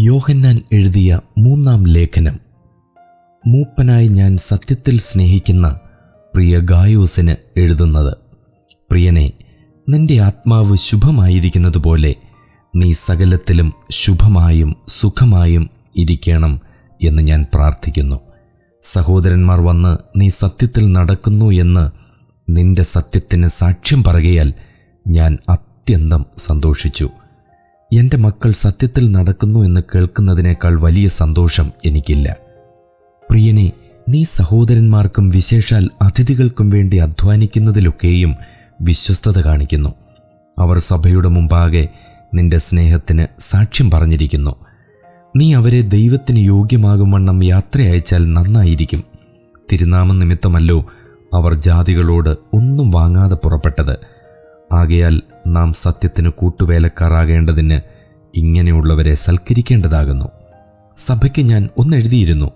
യോഹന്നാൻ എഴുതിയ മൂന്നാം ലേഖനം. മൂപ്പനായി ഞാൻ സത്യത്തിൽ സ്നേഹിക്കുന്ന പ്രിയ ഗായോസിന് എഴുതുന്നത്. പ്രിയനെ നിന്റെ ആത്മാവ് ശുഭമായിരിക്കുന്നതുപോലെ നീ സകലത്തിലും ശുഭമായും സുഖമായും ഇരിക്കണം എന്ന് ഞാൻ പ്രാർത്ഥിക്കുന്നു. സഹോദരന്മാർ വന്ന് നീ സത്യത്തിൽ നടക്കുന്നു എന്ന് നിന്റെ സത്യത്തിന് സാക്ഷ്യം പറയുകയാൽ ഞാൻ അത്യന്തം സന്തോഷിച്ചു. എന്റെ മക്കൾ സത്യത്തിൽ നടക്കുന്നു എന്ന് കേൾക്കുന്നതിനേക്കാൾ വലിയ സന്തോഷം എനിക്കില്ല. പ്രിയനെ നീ സഹോദരന്മാർക്കും വിശേഷാൽ അതിഥികൾക്കും വേണ്ടി അധ്വാനിക്കുന്നതിലൊക്കെയും വിശ്വസ്തത കാണിക്കുന്നു. അവർ സഭയുടെ മുമ്പാകെ നിന്റെ സ്നേഹത്തിന് സാക്ഷ്യം പറഞ്ഞിരിക്കുന്നു. നീ അവരെ ദൈവത്തിന് യോഗ്യമാകും വണ്ണം യാത്ര അയച്ചാൽ നന്നായിരിക്കും. തിരുനാമ നിമിത്തമല്ലോ അവർ ജാതികളോട് ഒന്നും വാങ്ങാതെ പുറപ്പെട്ടത്. ആകയാൽ നാം സത്യത്തിന് കൂട്ടുവേലക്കാരാകേണ്ടതിന് ഇങ്ങനെയുള്ളവരെ സൽക്കരിക്കേണ്ടതാകുന്നു. സഭയ്ക്ക് ഞാൻ ഒന്നെഴുതിയിരുന്നു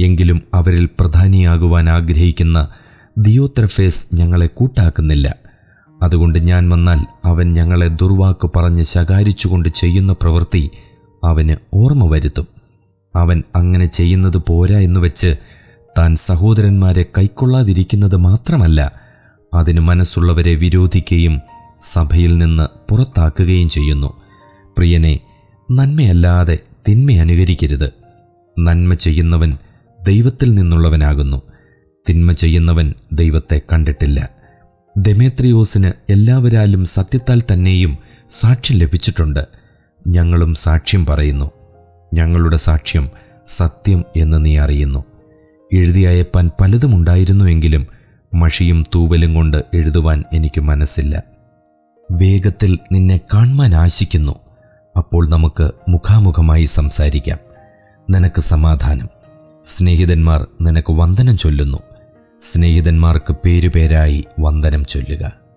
എങ്കിലും അവരിൽ പ്രധാനിയാകുവാൻ ആഗ്രഹിക്കുന്ന ദിയോത്രഫേസ് ഞങ്ങളെ കൂട്ടാക്കുന്നില്ല. അതുകൊണ്ട് ഞാൻ വന്നാൽ അവൻ ഞങ്ങളെ ദുർവാക്ക് പറഞ്ഞ് ശകാരിച്ചുകൊണ്ട് ചെയ്യുന്ന പ്രവൃത്തി അവന് ഓർമ്മ വരുത്തും. അവൻ അങ്ങനെ ചെയ്യുന്നത് പോരാ എന്ന് വെച്ച് താൻ സഹോദരന്മാരെ കൈക്കൊള്ളാതിരിക്കുന്നത് മാത്രമല്ല അതിന് മനസ്സുള്ളവരെ വിരോധിക്കുകയും സഭയിൽ നിന്ന് പുറത്താക്കുകയും ചെയ്യുന്നു. പ്രിയനെ നന്മയല്ലാതെ തിന്മ അനുകരിക്കരുത്. നന്മ ചെയ്യുന്നവൻ ദൈവത്തിൽ നിന്നുള്ളവനാകുന്നു. തിന്മ ചെയ്യുന്നവൻ ദൈവത്തെ കണ്ടിട്ടില്ല. ദമേത്രിയോസിന് എല്ലാവരാലും സത്യത്താൽ തന്നെയും സാക്ഷ്യം ലഭിച്ചിട്ടുണ്ട്. ഞങ്ങളും സാക്ഷ്യം പറയുന്നു. ഞങ്ങളുടെ സാക്ഷ്യം സത്യം എന്ന് നീ അറിയുന്നു. എഴുതിയയപ്പാൻ പലതുമുണ്ടായിരുന്നുവെങ്കിലും മഷിയും തൂവലും കൊണ്ട് എഴുതുവാൻ എനിക്ക് മനസ്സില്ല. വേഗത്തിൽ നിന്നെ കാണുവാൻ ആശിക്കുന്നു. അപ്പോൾ നമുക്ക് മുഖാമുഖമായി സംസാരിക്കാം. നിനക്ക് സമാധാനം. സ്നേഹിതന്മാർ നിനക്ക് വന്ദനം ചൊല്ലുന്നു. സ്നേഹിതന്മാർക്ക് പേരുപേരായി വന്ദനം ചൊല്ലുക.